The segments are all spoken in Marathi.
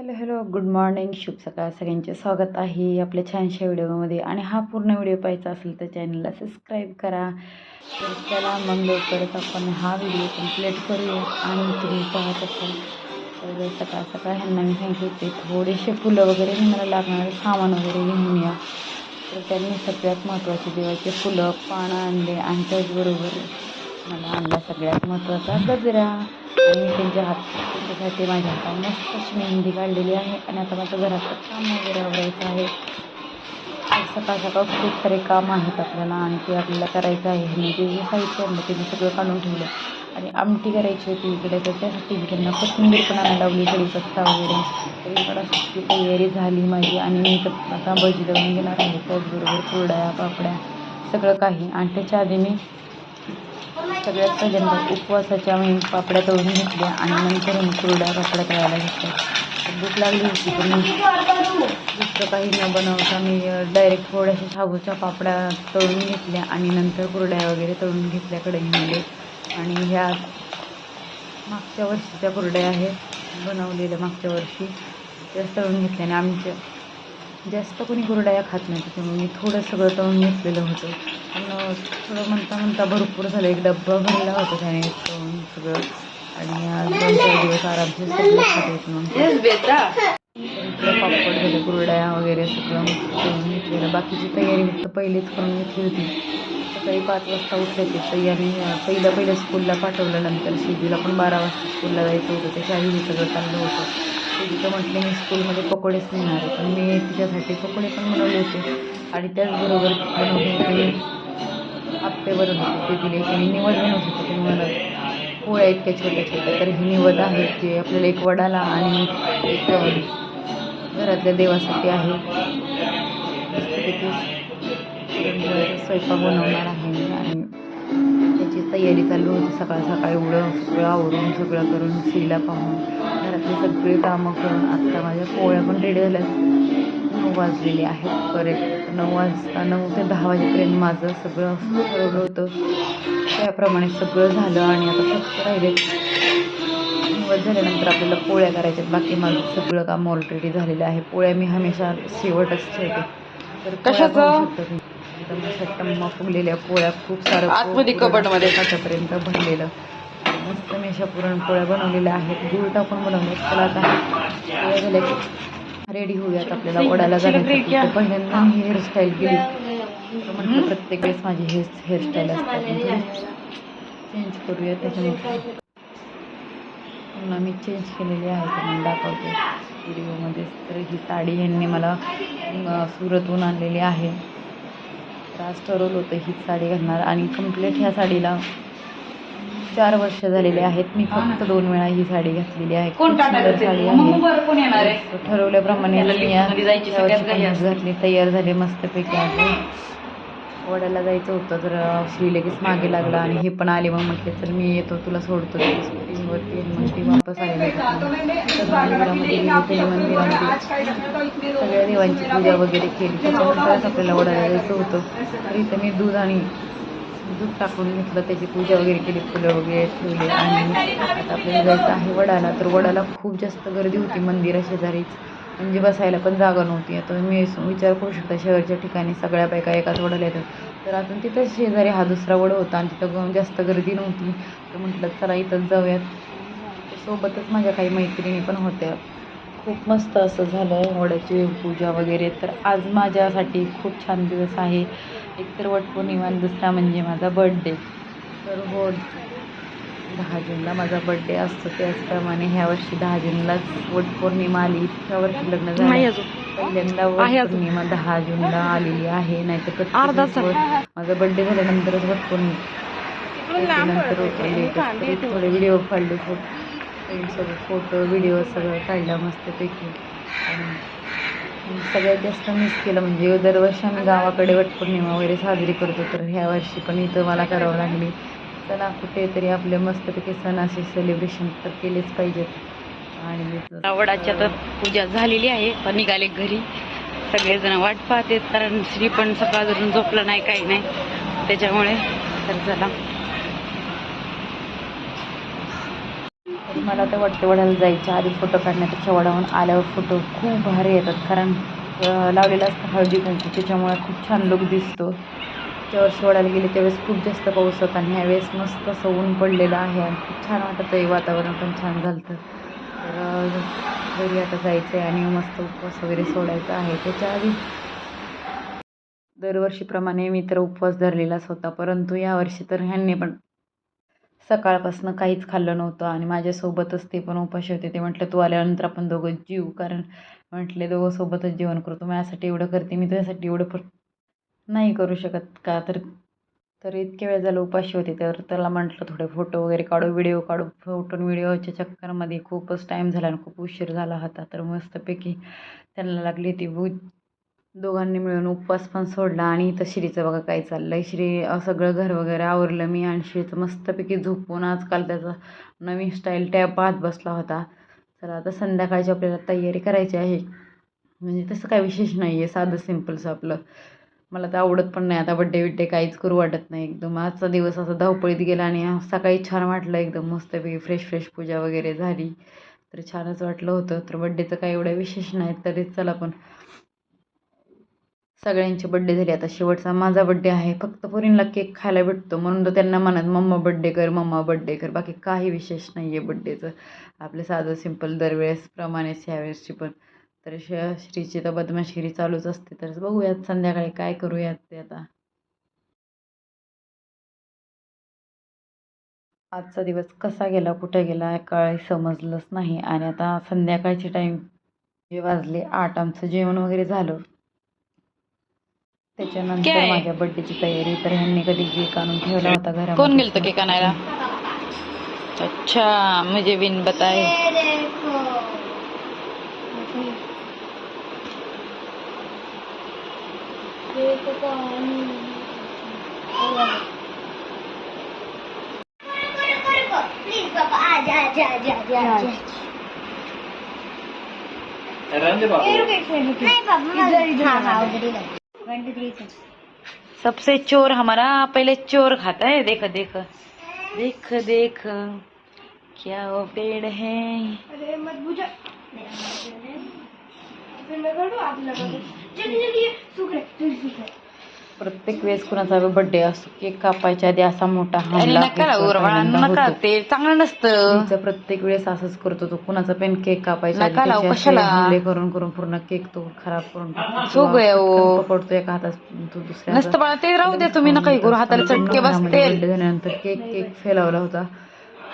हॅलो हॅलो गुड मॉर्निंग शुभ सकाळ सगळ्यांचे स्वागत आहे आपल्या छानशा व्हिडिओमध्ये. आणि हा पूर्ण व्हिडिओ पाहायचा असेल तर चॅनलला सबस्क्राईब करा. तर चला मग लवकरच आपण हा व्हिडिओ कंप्लीट करूया. आणि तुम्ही पाहत असाल तर सकाळ सकाळ ह्यांना मी सांगितले होते थोडेसे फुलं वगैरे मला लागणारे सामान वगैरे घेऊन या. तर त्यांनी सगळ्यात महत्त्वाचे देवाचे फुलं पानं आणले आणि त्याचबरोबर मला आणला सगळ्यात महत्त्वाचा गजरा. आणि मी त्यांच्या हात त्यांच्यासाठी माझ्या हातात मस्त अशी मेहंदी काढलेली आहे. आणि आता माझं घराचं काम वगैरे आवडायचं आहे. सकाळ सकाळ खूप सारे काम आहेत आपल्याला आणि ते आपल्याला करायचं आहे. मी जे जे साहित्य आणलं ते मी सगळं काढून ठेवलं. आणि आमटी करायची होती इकडे तर त्यासाठी मी त्यांना कोथिंबीर पण आणायला लावली कढीपत्ता वगैरे. तर इकडं तयारी झाली माझी आणि मी तर आता भजी लावून घेणार आहे. त्याचबरोबर कुरड्या पापड्या सगळं काही. आणि त्याच्या आधी मी सगळ्यात पहिल्यांदा उपवासाच्या मी पापड्या तळून घेतल्या आणि नंतर मी कुरड्या पापड्या तळायला घेतल्या. भूक लागली होती पण मी दुसरं काही न बनवता मी डायरेक्ट थोड्याशा शाबूच्या पापड्या तळून घेतल्या आणि नंतर कुरड्या वगैरे तळून घेतल्या कढईमध्ये. आणि ह्या मागच्या वर्षीच्या कुरड्या आहेत बनवलेल्या मागच्या वर्षी त्याच तळून घेतल्या. आणि आमच्या जास्त कोणी कुरड्या खात नाही त्याच्यामुळे मी थोडं सगळं तळून घेतलेलं होतं. पण थोडं म्हणता म्हणता भरपूर झालं. एक डब्बा भरला होता त्याने सगळं. आणि आज दोन चार दिवस आरामशीर सगळं खात इकडं पापड झाले कुरड्या वगैरे सगळं घेतलेलं. बाकीची तयारी फक्त पहिलीच करून घेतली होती. सकाळी पाच वाजता उठले ते. तयारी पहिलं पहिलं स्कूलला पाठवलं नंतर शिजूला पण बारा वाजता स्कूलला जायचं होतं. त्याच्या आधी हे सगळं चाललं होतं. तिथं म्हटलं मी स्कूलमध्ये पकोडेच नेणार आहे. पण मी तिच्यासाठी पकोडे पण बनवले होते. आणि त्याचबरोबर बनवले होते आप्पे बनवले होते ते दिले आणि निवड बनवत होते. ते म्हणत पोळ्या इतक्या छोट्या छोट्या तर ही निवड आहे जे आपल्याला एक वडाला आणि एक घरातल्या देवासाठी आहे. स्वयंपाक बनवणार आहे आणि त्याची तयारी चालू होती. सकाळ सकाळी एवढं सगळं आवरून सगळं करून शिला पाहून घरातली सगळी कामं करून आत्ता माझ्या पोळ्या पण रेडी झाल्या नऊ वाजलेले आहेत. करेक्ट नऊ वाजता नऊ ते दहा वाजेपर्यंत माझं सगळं ठरवलं होतं. त्याप्रमाणे सगळं झालं आणि आता फक्त राहिले. निवड झाल्यानंतर आपल्याला पोळ्या करायच्यात. बाकी माझं सगळं काम ऑलरेडी झालेलं आहे. पोळ्या मी हमेशा शेवटच ठेवते. तर कशाचं? टम्मा फुगलेल्या पोळ्या खूप सारं आतमध्ये कपाटामध्ये. आतापर्यंत भरलेलं. मस्त मी अशा पुरणपोळ्या बनवलेल्या आहेत. गूळ टाकून बनवल्या त्याला आता पोळ्या झाल्या की रेडी होऊयात आपल्याला वडाला जाण्यासाठी पहिल्यांदा हेअरस्टाईल म्हटलं प्रत्येक वेळेस माझी हेअर हेअरस्टाईल असते चेंज करूया त्याच्यामुळे. पुन्हा मी चेंज केलेली आहे तर मी दाखवते. व्हिडिओमध्ये. तर ही साडी ह्यांनी मला अं, सुरतहून आणलेली आहे. तर आज ठरवलं होतं हीच साडी घालणार. आणि कंप्लीट ह्या साडीला चार वर्ष झालेले आहेत. मी फक्त दोन वेळा ही साडी घातलेली आहे. तर ठरवल्याप्रमाणे. घातली तयार झाले मस्तपैकी आहे. वड्याला जायचं होतं तर श्री लगेच मागे लागला आणि हे पण आले मग म्हटले चल मी येतो तुला सोडतो. स्कूटीवरती मग ती वापस मंदिरामध्ये सगळ्या देवांची पूजा वगैरे केली. त्याच्यानंतरच आपल्याला वडाला जायचं होतं. तर इथं मी दूध आणि दूध टाकून घेतलं त्याची पूजा वगैरे केली फुलं वगैरे ठेवली आणि आता आपल्याला जायचं आहे वडाला. तर वडाला खूप जास्त गर्दी होती मंदिरा शेजारीच. म्हणजे बसायला पण जागा नव्हती. आता मी विचार करू शकता शहरच्या ठिकाणी सगळ्या बायका एकाच वडाला येतात. तर अजून तिथं शेजारी हा दुसरा वड होता आणि तिथं जास्त गर्दी नव्हती. तर म्हटलं चला इथंच जाऊयात. सोबतच माझ्या काही मैत्रिणी पण होत्या. खूप मस्त असं झालं वडाची पूजा वगैरे. तर आज माझ्यासाठी खूप छान दिवस आहे. एकतर वटपौर्णिमा आणि दुसरा म्हणजे माझा बड्डे तर हो दहा जूनला माझा बड्डे असतो. त्याचप्रमाणे ह्या वर्षी दहा जूनलाच वटपौर्णिमा आली. इतक्या वर्षी लग्न झालं. अजून. पहिल्यांदा आहे अजून. वटपौर्णिमा दहा जूनला आलेली आहे. नाहीतर प्रत्येक माझा बड्डे झाल्यानंतरच वटपौर्णिमा. थोडे व्हिडिओ काढले सगळं फोटो व्हिडिओ सगळं काढला मस्तपैकी. आणि सगळ्यात जास्त मिस केलं म्हणजे दरवर्षी आम्ही गावाकडे वटपौर्णिमा वगैरे साजरी करतो तर ह्या वर्षी पण इथं मला करावं लागली. चला कुठेतरी आपले मस्तपैकी सण असे सेलिब्रेशन तर केलेच पाहिजेत. आणि आवडाच्या तर पूजा झालेली आहे पण निघाले घरी. सगळेजण वाट पाहतेत कारण श्री पण सकाळ झोपलं नाही काही नाही. त्याच्यामुळे तर चला. मला तर वाटतं वडाला जायच्या आधी फोटो काढण्यापेक्षा वडाहून आल्यावर फोटो खूप भारी येतात. कारण लावलेला असतं हळदी कुंकू त्याच्यामुळे खूप छान लुक दिसतो. त्या वर्षी वडाला गेले त्यावेळेस खूप जास्त पाऊस होता आणि ह्यावेळेस मस्त असं ऊन पडलेलं आहे आणि खूप छान वाटतं आहे वातावरण पण छान झालं तर घरी आता जायचं आहे आणि मस्त उपवास वगैरे सोडायचा आहे. त्याच्या आधी दरवर्षीप्रमाणे मी तर उपवास धरलेलाच होता. परंतु यावर्षी तर ह्यांनी पण सकाळपासून काहीच खाल्लं नव्हतं आणि माझ्यासोबतच ते पण उपाशी होते. ते म्हटलं तू आल्यानंतर आपण दोघं जीव कारण म्हटले दोघं सोबतच जेवण करू तू माझ्यासाठी एवढं करते मी तुझ्यासाठी एवढं पण नाही करू शकत का? तर तर इतके वेळ झालं उपाशी होते. तर त्याला म्हटलं थोडे फोटो वगैरे काढू व्हिडिओ काढू. फोटो व्हिडिओच्या चक्करमध्ये खूपच टाईम झाला आणि खूप उशीर झाला होता. तर मस्तपैकी त्यांना लागली ती भूज दोघांनी मिळून उपवास पण सोडला आणि इथं श्रीचं बघा काय चाललं आहे श्री सगळं घर वगैरे आवरलं. मी आणि श्रीचं मस्तपैकी झोपून आजकाल त्याचा नवीन स्टाईल टॅप पाहत बसला होता. चला आता संध्याकाळची आपल्याला तयारी करायची आहे. म्हणजे तसं काय विशेष नाही आहे साधं सिम्पलचं आपलं. मला तर आवडत पण नाही. आता बड्डे बिड्डे काहीच करू वाटत नाही. एकदम आजचा दिवस असा धावपळीत गेला आणि सकाळी छान वाटलं. एकदम मस्तपैकी फ्रेश फ्रेश पूजा वगैरे झाली. तर छानच वाटलं होतं. तर बड्डेचं काही एवढं विशेष नाही. तरी चला पण. सगळ्यांचे बड्डे झाले. आता शेवटचा माझा बड्डे आहे. फक्त पोरींना केक खायला भेटतो. म्हणून तर त्यांना म्हणत मम्मा बड्डे कर मम्मा बड्डे कर. बाकी काही विशेष नाही आहे बड्डेचं आपलं साधं सिंपल दरवेळेसप्रमाणेच ह्यावेळेसची पण. तर श श्रीची तर बदमाशिरी चालूच असते. तर बघूयात संध्याकाळी काय करूयात ते आता. आजचा दिवस कसा गेला कुठे गेला काय समजलंच नाही. आणि आता संध्याकाळचे टाईम जे वाजले आठ आमचं जेवण वगैरे झालं. त्याच्यानंतर काय? माझ्या बड्डेची तयारी तर ह्यांनी कधी केक आणून ठेवला होता घरामध्ये. कोण गेलं केक आणायला अच्छा मुझे बिन बताए बाबा सबसे चोर हमारा पहले चोर खाता है देख देख। देख देख। क्या वो पेड़ है? अरे मत बुझा। फिर मैं कर दूँ? आप लगा दो। जल्दी जल्दी सूख रहे सूख रहे प्रत्येक वेळेस कुणाचा बड्डे असतो केक कापायच्या आधी असा मोठा हमला नका पहिल्यांदा नका होतो. ते चांगलं नसतं. तिचं प्रत्येक वेळेस असंच करतो तो. कुणाचा पेन केक कापायचा आधी नका लावू, त्याचे असे कशाला? हमले करून करून पूर्ण केक तो खराब करून टाकतो. सो किंवा गया वो. पटकन पकडतो एका हातात तो दुसऱ्या नसतं बाळा ते राहू दे तुम्ही नका हे करू हाताला चटके बसतील. बड्डे झाल्यानंतर केक केक फेलावला होता.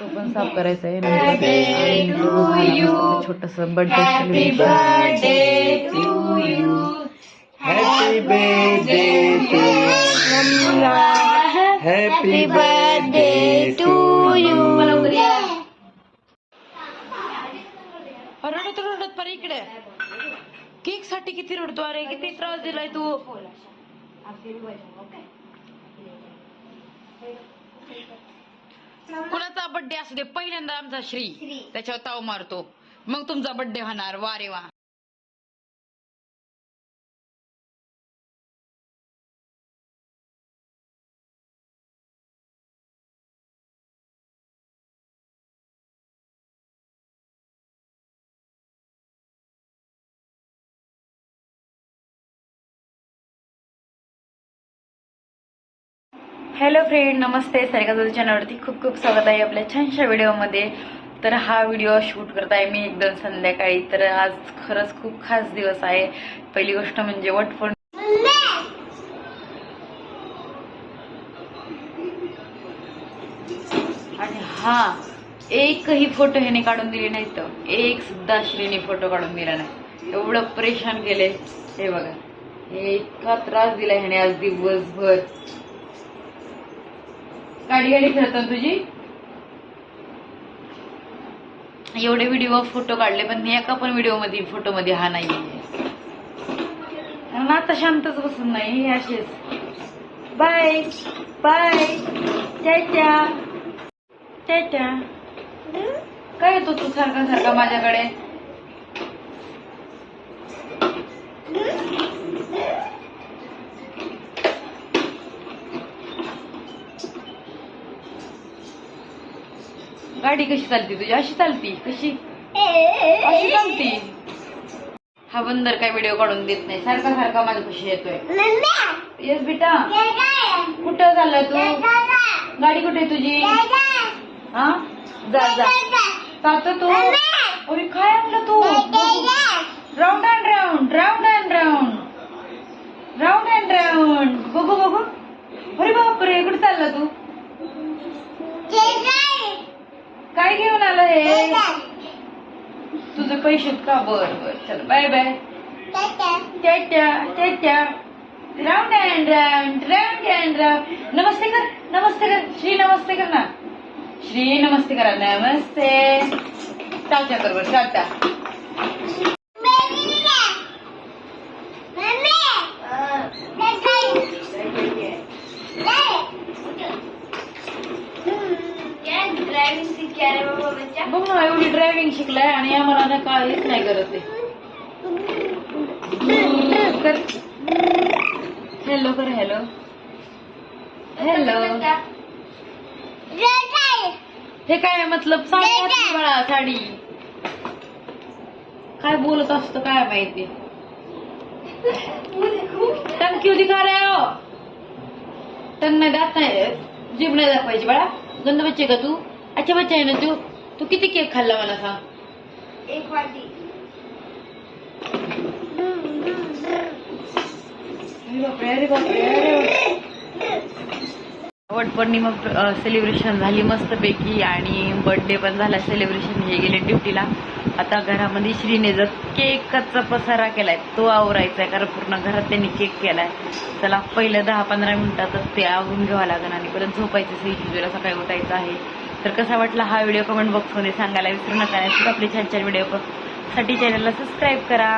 तो पण साफ करायचा आहे. नंतर छोटस birthday happy birthday to happy birthday to रडत रडत पर इकडे. केकसाठी किती रडतो? अरे किती त्रास दिलाय तू? कुणाचा बर्थडे असू दे पहिल्यांदा आमचा श्री. त्याच्यावर ताव मारतो. मग तुमचा बर्थडे होणार वा रे वा. हॅलो फ्रेंड नमस्ते. सारिका चॅनलवरती खूप खूप स्वागत आहे आपल्या छानशा व्हिडिओमध्ये. तर हा व्हिडिओ शूट करत आहे मी एकदम संध्याकाळी. तर आज खरंच खूप खास दिवस आहे. पहिली गोष्ट म्हणजे वटपौर्णिमा. आणि हा एकही फोटो ह्याने काढून दिले नाही तर एक सुद्धा श्रीने फोटो काढून दिला नाही. एवढं परेशान केले हे बघा. हे इतका त्रास दिला ह्याने आज दिवसभर. गाडी गाडी फिरतात तुझी? एवढे व्हिडिओ फोटो काढले पण एका पण व्हिडिओमध्ये फोटो मध्ये हा नाही कारण आता शांतच बसून नाही हे असेच बाय बाय चाच्या चाच्या काय येतो तू सारखा सारखा माझ्याकडे? गाडी कशी चालती तुझी? अशी चालती? कशी? अशी चालती? हा बंदर काय व्हिडिओ काढून देत नाही. सारखा सारखा माझ्या कशी येतोय. येस बेटा. कुठं चाललाय तू? गाडी कुठे तुझी? हा? जा जा. जातो तू. अरे काय आणलं तू? Round and round round and round round and round बघू बघू. अरे बापरे कुठे चालला तू? आलं हे? तुझे पैसे का? बर बर. चल bye bye. Tata. Tata round and round round and round नमस्ते कर नमस्ते कर. श्री नमस्ते कर ना. श्री नमस्ते करा. नमस्ते. टाटा कर बर टाटा ड्रायव्हिंग सीख रे बाबा बच्चा बघ ना एवढी ड्रायव्हिंग शिकलाय आणि आम्हाला ना काहीच नाही करत ते. कर. हॅलो कर हॅलो हॅलो हे काय मतलब? बाळा साडी. काय बोलत असतो काय माहिती? टंग क्यों दिखा रहे हो. टंग नाही दात नाही जीभ नाही दाखवायची बाळा. गंद बच्चे का तू? अच्छा बच्चा आहे ना तू? तू किती केक खाल्ला मला सांग. एक वाटी. वटपौर्णिमा सेलिब्रेशन झाली मस्तपैकी आणि बर्थडे पण झाला सेलिब्रेशन हे गेले ड्युटीला आता घरामध्ये श्रीने जर केकचा पसारा केलाय. तो आवरायचा आहे कारण पूर्ण घरात त्यांनी केक केलाय. चला पहिलं दहा पंधरा मिनिटातच ते आवरून घ्यावं लागेल आणि परत झोपायचं सही सकाळी उठायचं आहे. तर कसा वाटला हा व्हिडिओ कमेंट बॉक्समध्ये सांगायला विसरू नका. आणि आपले छान छान व्हिडिओ साठी चॅनलला सबस्क्राईब करा.